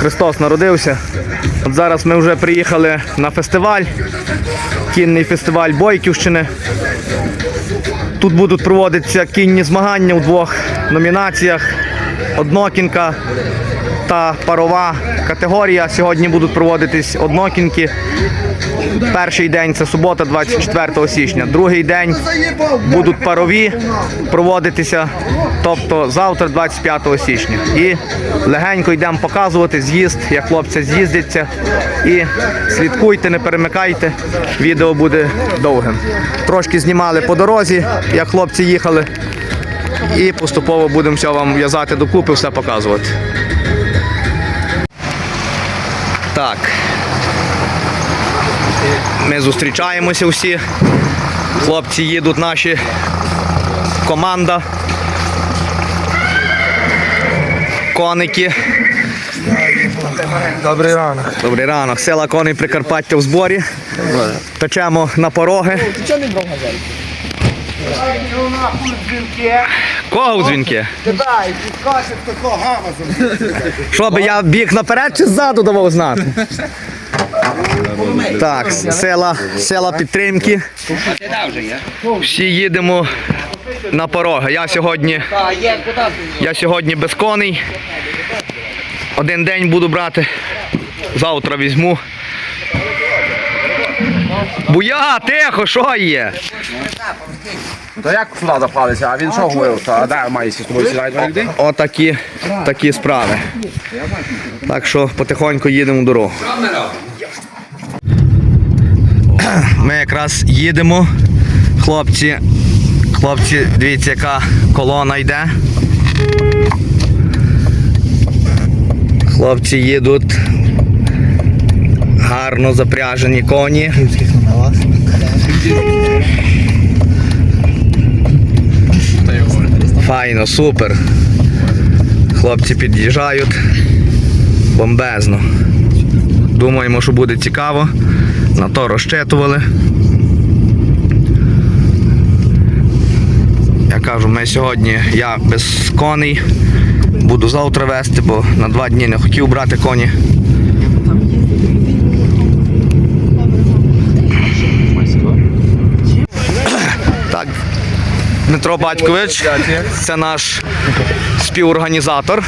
Христос народився. От зараз ми вже приїхали на фестиваль, кінний фестиваль Бойківщини. Тут будуть проводитися кінні змагання у двох номінаціях: однокінка та парова категорія. Сьогодні будуть проводитись однокінки. Перший день це субота, 24 січня. Другий день будуть парові проводитися, тобто завтра, 25 січня. І легенько йдемо показувати з'їзд, як хлопці з'їздяться. І слідкуйте, не перемикайте. Відео буде довгим. Трошки знімали по дорозі, як хлопці їхали. І поступово будемо все вам в'язати докупи, все показувати. Так. Ми зустрічаємося всі. Хлопці їдуть наші команда. Коники. Добрий ранок. Добрий ранок. Села коней Прикарпаття в зборі. Печемо на пороги. Кого у дзвінки? Що би я біг наперед чи ззаду давав знати? Так, села, села підтримки. Всі їдемо на пороги. Я сьогодні, я сьогодні без коней. Один день буду брати. Завтра візьму. Буя, тихо, що є? Та як сюди запалися, а він що говорив? Та де має з тобою сідають два людей? Отакі такі справи. Так що потихоньку їдемо в дорогу. Ми якраз їдемо. Хлопці, хлопці, дивіться, яка колона йде. Хлопці їдуть. Гарно запряжені коні. Файно, супер. Хлопці під'їжджають. Бомбезно. Думаємо, що буде цікаво. На то розчитували. Я кажу, ми сьогодні, я без коней, буду завтра вести, бо на два дні не хотів брати коні. Так, Дмитро Батькович, це наш співорганізатор.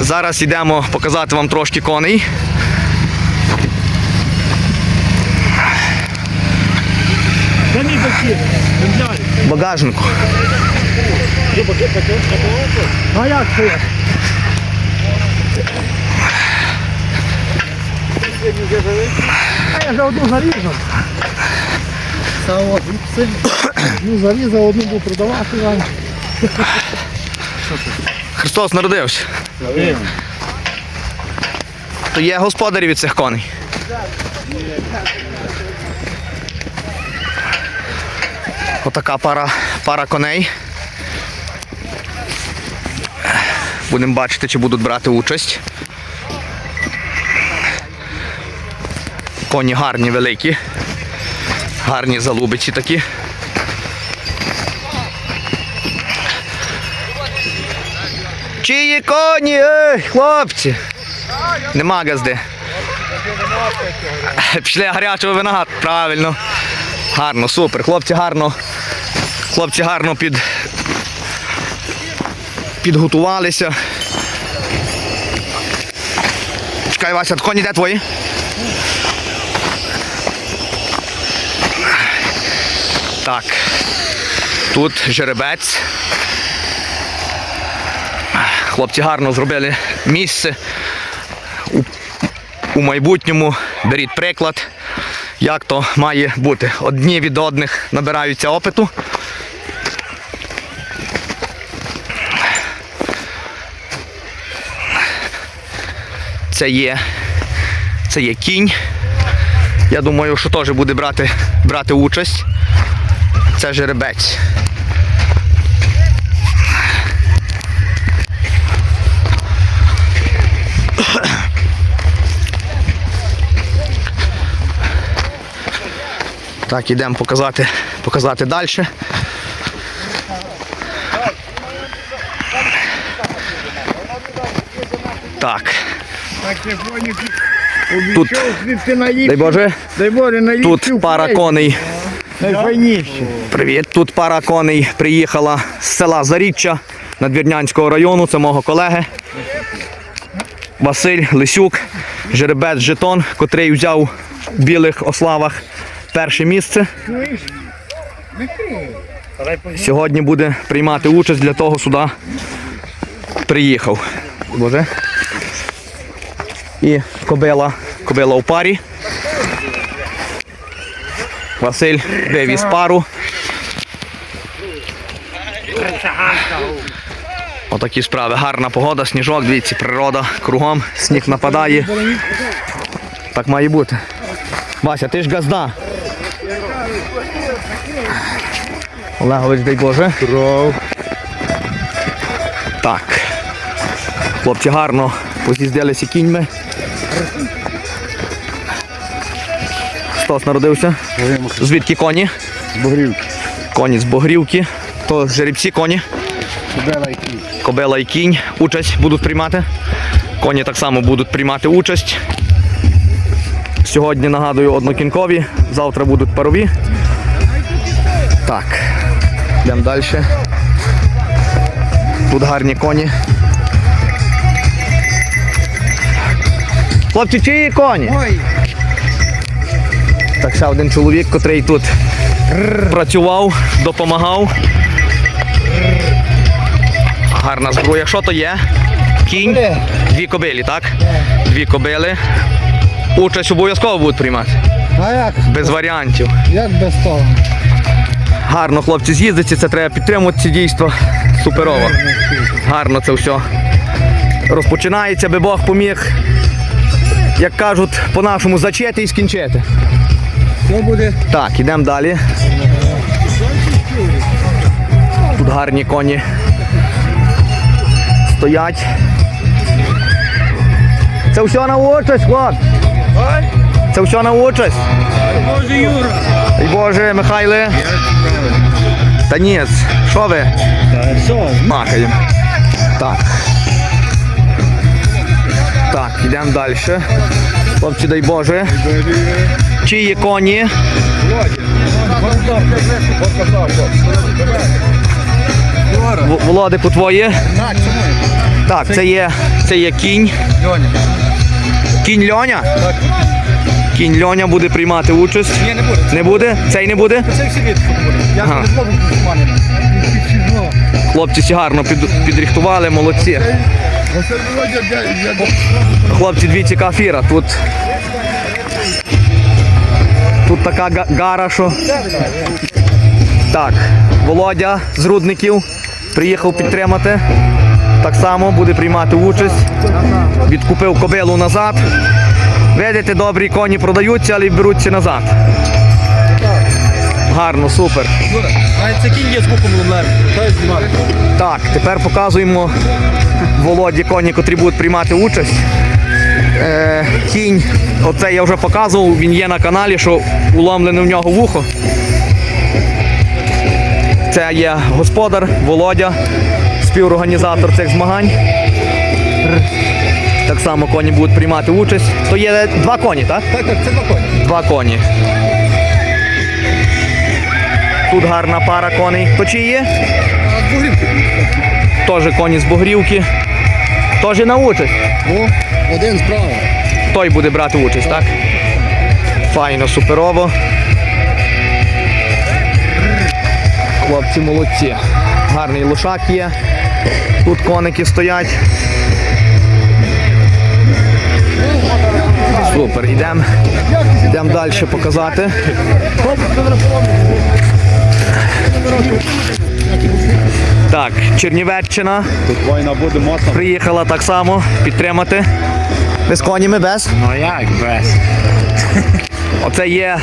Зараз йдемо показати вам трошки коней. В Багажнику. А як це? А я вже одну зарізав. От, це, ну зарізав одну був продавати вам. Христос народився. То є господарі від цих коней. Отака пара, пара коней. Будемо бачити, чи будуть брати участь. Коні гарні, великі. Гарні залубиці такі. Чиї коні, ей, хлопці? Нема газди. Пішли гарячого вина, правильно. Гарно, супер. Хлопці гарно. Хлопці гарно під... підготувалися. Чекай, Вася, коні де твої? Так. Тут жеребець. Хлопці гарно зробили місце. У, у майбутньому беріть приклад, як то має бути. Одні від одних набираються опиту. Це є, це є кінь. Я думаю, що теж буде брати, брати участь. Це жеребець. Так, ідемо показати, показати далі. Так. Тут, дай Боже, Дай Боже, тут пара коней. Привіт, тут пара коней приїхала з села Заріччя Надвірнянського району. Це мого колеги Василь Лисюк, жеребець жетон, котрий взяв в білих ославах перше місце. Сьогодні буде приймати участь для того сюди приїхав. Боже. І кобила, кобила у парі. Василь вивіз пару. Отакі справи. Гарна погода, сніжок, дивіться, природа кругом, сніг нападає. Так має бути. Вася, ти ж газда. Олегович, дай Боже. Так. Хлопці гарно поз'їздилися кіньми. Хтось народився? Звідки коні? З Богрівки. Коні з Богрівки. То жеребці коні. Кобела і кінь. Кобела і кінь участь будуть приймати. Коні так само будуть приймати участь. Сьогодні нагадую однокінкові, завтра будуть парові. Так, йдемо далі. Тут гарні коні. Хлопці, чиї коні? Ой, Так, ще один чоловік, котрий тут працював, допомагав. Гарна зброя. Що то є? Кінь. Дві кобилі, так? Дві кобили. Участь обов'язково будуть приймати. а як? Без варіантів. Як без того? Гарно хлопці з'їздиться, це треба підтримувати ці дійства. Суперово. Гарно це все. Розпочинається, би Бог поміг. Як кажуть, по-нашому зачати і скінчити. Що буде? Так, ідемо далі. Тут гарні коні стоять. Це все на участь, хлоп. Це все на участь. Боже Юра. Дай Боже, Михайле. Та ні, що ви? Махаємо. Так. Так, йдемо далі. Хлопці, дай Боже. Чиї коні? В- Володику твоє? Так, це є, це є кінь. Кінь Льоня? Кінь Льоня буде приймати участь. Ні, не буде. Не буде? Цей не буде? Це всі буде. Я не зможу Хлопці всі гарно під, підрихтували, молодці. Хлопці, дивіться, яка. Тут, тут така га- гара, що. Так, Володя з Рудників приїхав підтримати. Так само буде приймати участь. Відкупив кобилу назад. Видите, добрі коні продаються, але беруться назад. Гарно, супер. Навіть це кінь є з буком лунер. Так, тепер показуємо Володі коні, котрі будуть приймати участь. Е, кінь, оце я вже показував, він є на каналі, що уломлене в нього вухо. Це є господар Володя, співорганізатор цих змагань. Так само коні будуть приймати участь. То є два коні, так? Так, так, це такой. Два коні. Тут гарна пара коней. То чи є? З. Теж коні з Бугрівки. Теж на участь. О, один справа. Той буде брати участь, так? Файно, суперово. Хлопці молодці. Гарний лошак є. Тут коники стоять. Супер, йдемо. Йдемо далі показати. Так, Чернівеччина. Тут війна буде моцно. Приїхала так само підтримати. Ви з конями без? Ну як без? Оце є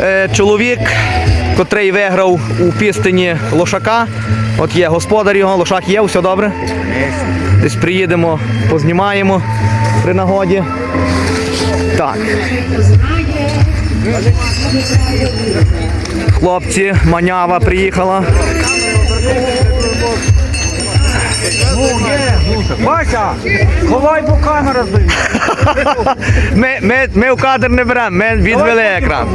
е, чоловік, котрий виграв у пістині лошака. От є господар його, лошак є, все добре. Десь приїдемо, познімаємо при нагоді. Так. Хлопці, манява приїхала. Бася, ховай, бо камера здає. Ми, ми, ми в кадр не беремо, ми відвели екран.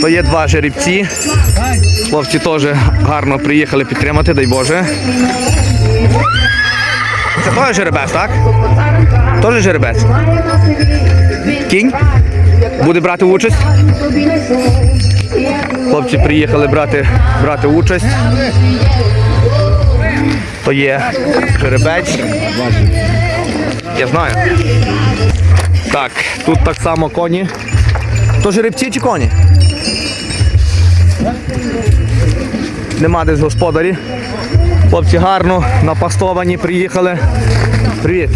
То є два жеребці. Хлопці теж гарно приїхали підтримати, дай Боже. Це теж жеребець, так? Теж жеребець. Кінь? Буде брати участь? Хлопці приїхали брати, брати участь. То є жеребець. Я знаю. Так, тут так само коні. То жеребці чи коні? Нема десь господарі. Хлопці гарно напастовані, приїхали. Привіт.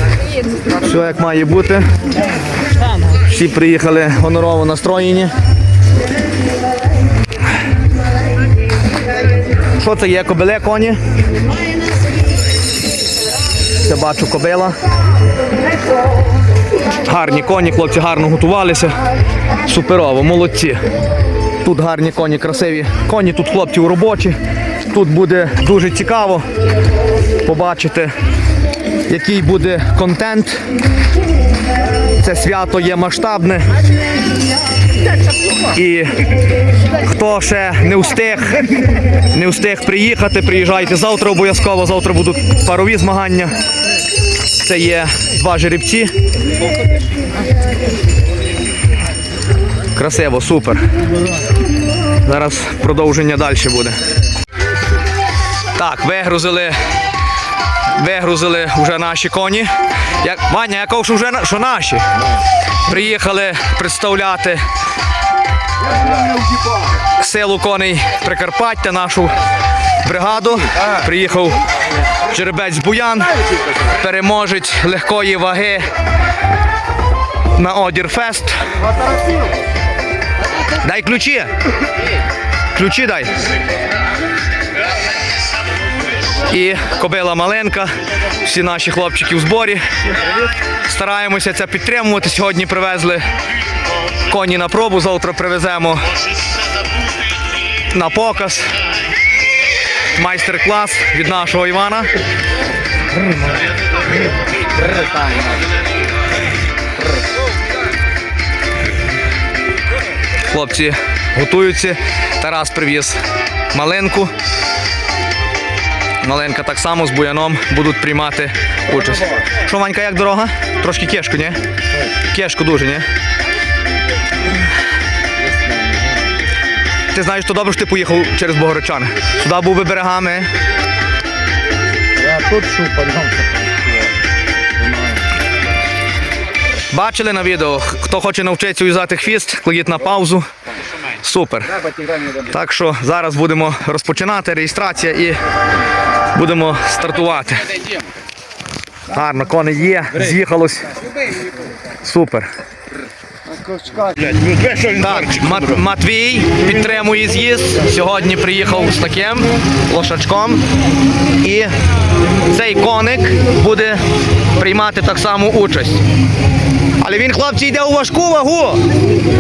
Все як має бути. Всі приїхали гонорово настроєні. Що це є? Кобиле коні? Я бачу кобила. Гарні коні, хлопці гарно готувалися. Суперово, молодці. Тут гарні коні, красиві. Коні тут хлопців робочі. Тут буде дуже цікаво побачити, який буде контент. Це свято є масштабне. І хто ще не встиг, не встиг приїхати, приїжджайте завтра обов'язково. Завтра будуть парові змагання. Це є два жеребці. Красиво, супер. Зараз продовження далі буде. Так, вигрузили. Вигрузили вже наші коні. Як, Ваня, я кажу, вже що наші. Приїхали представляти силу коней Прикарпаття, нашу бригаду. Приїхав жеребець Буян, переможець легкої ваги на Одірфест. Дай ключі. Ключі дай. І кобила маленька. Всі наші хлопчики в зборі. Стараємося це підтримувати. Сьогодні привезли коні на пробу, завтра привеземо на показ. Майстер-клас від нашого Івана. Хлопці готуються. Тарас привіз маленьку. Маленька так само з буяном будуть приймати участь. Що, Ванька, як дорога? Трошки кешку, ні? Кешку дуже, ні? Ти знаєш, то добре, що ти поїхав через Богородчани. Сюди був би берегами. Я тут Бачили на відео, хто хоче навчитися в'язати хвіст, кладіть на паузу. Супер. Так що зараз будемо розпочинати реєстрація і будемо стартувати. Гарно, кони є, з'їхалось. Супер. Так, Мат- Матвій підтримує з'їзд. Сьогодні приїхав з таким лошачком. І цей коник буде приймати так само участь. Але він, хлопці, йде у важку вагу.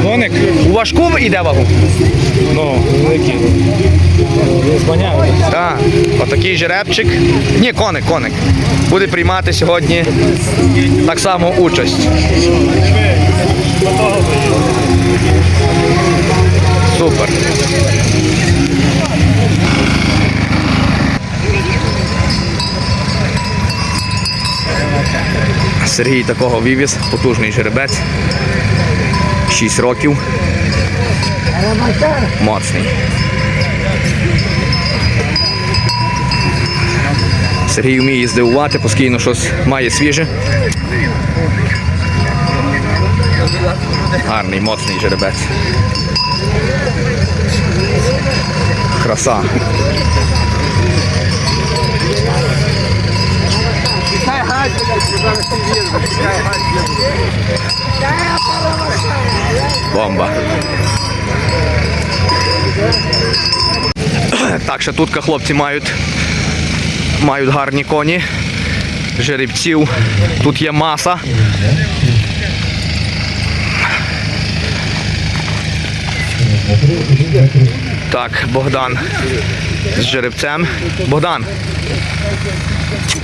Коник, У важку йде вагу. ну, великий. Так, отакий жеребчик. Ні, коник, коник. Буде приймати сьогодні так само участь. Супер. Сергій такого вивіз, потужний жеребець. 6 років. Моцний. Сергій вміє здивувати, постійно щось має свіже. Гарний, моцний жеребець. Краса. Бомба. Так, ще тут хлопці мають мають гарні коні, жеребців. Тут є маса. Так, Богдан з жеребцем. Богдан.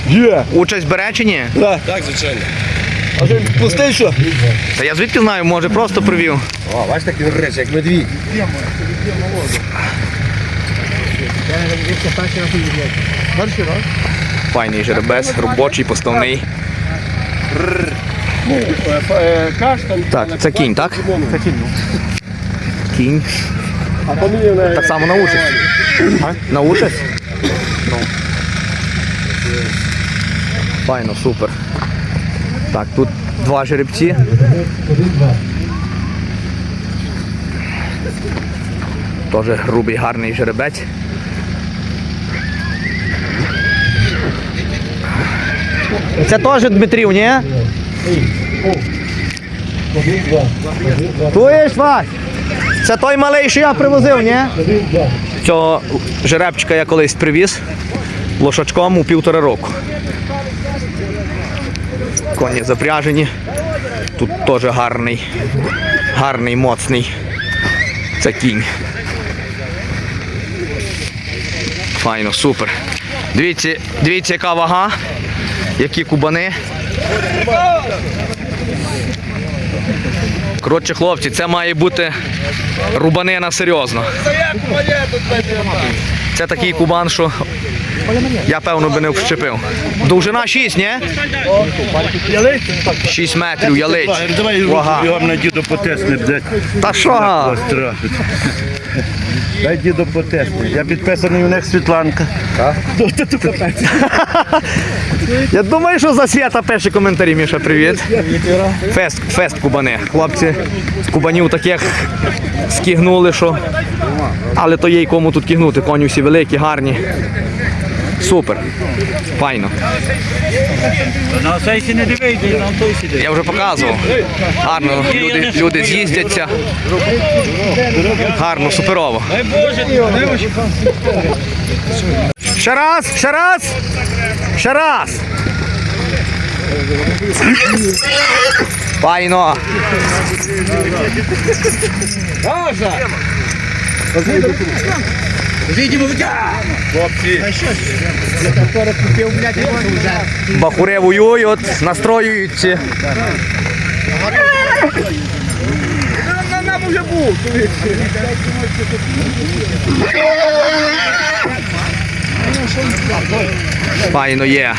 Є. Участь бере чи ні? Так, звичайно. А що, пустий що? Та я звідки знаю, може просто привів. О, бачите, як він речі, як медвідь. Перший раз. Файний жеребець, робочий, поставний. Так, це кінь, так? Це кінь. Кінь. Фамілія не... Так само на участь. На участь? Ну. Файно, супер. Так, тут два жеребці. Теж грубий, гарний жеребець. Це теж Дмитрів, ні? Туєш, Вась? Це той малий, що я привозив, ні? Цього жеребчика я колись привіз лошачком у півтора року. Коні запряжені. Тут теж гарний, гарний, моцний. Це кінь. Файно, супер. Дивіться, дивіться, яка вага, які кубани. Коротше, хлопці, це має бути рубанина серйозно. Це такий кубан, що я певно би не вщепив. Довжина 6, ні? 6 метрів, ялич. Давай його на діду потисни, блядь. Та що? Дай діду потисни. Я підписаний у них Світланка. Я думаю, що за свята пише коментарі, Міша, привіт. Фест, фест кубани. Хлопці з кубанів таких скігнули, що. Але то є й кому тут кігнути. Коні всі великі, гарні. Супер. Файно. На цей не дивись, на той сидить. Я вже показував. Гарно, люди, люди з'їздяться. Гарно, суперово. Ще раз, ще раз. Ще раз. Файно. Бахури воюють, настроюються. Файно є.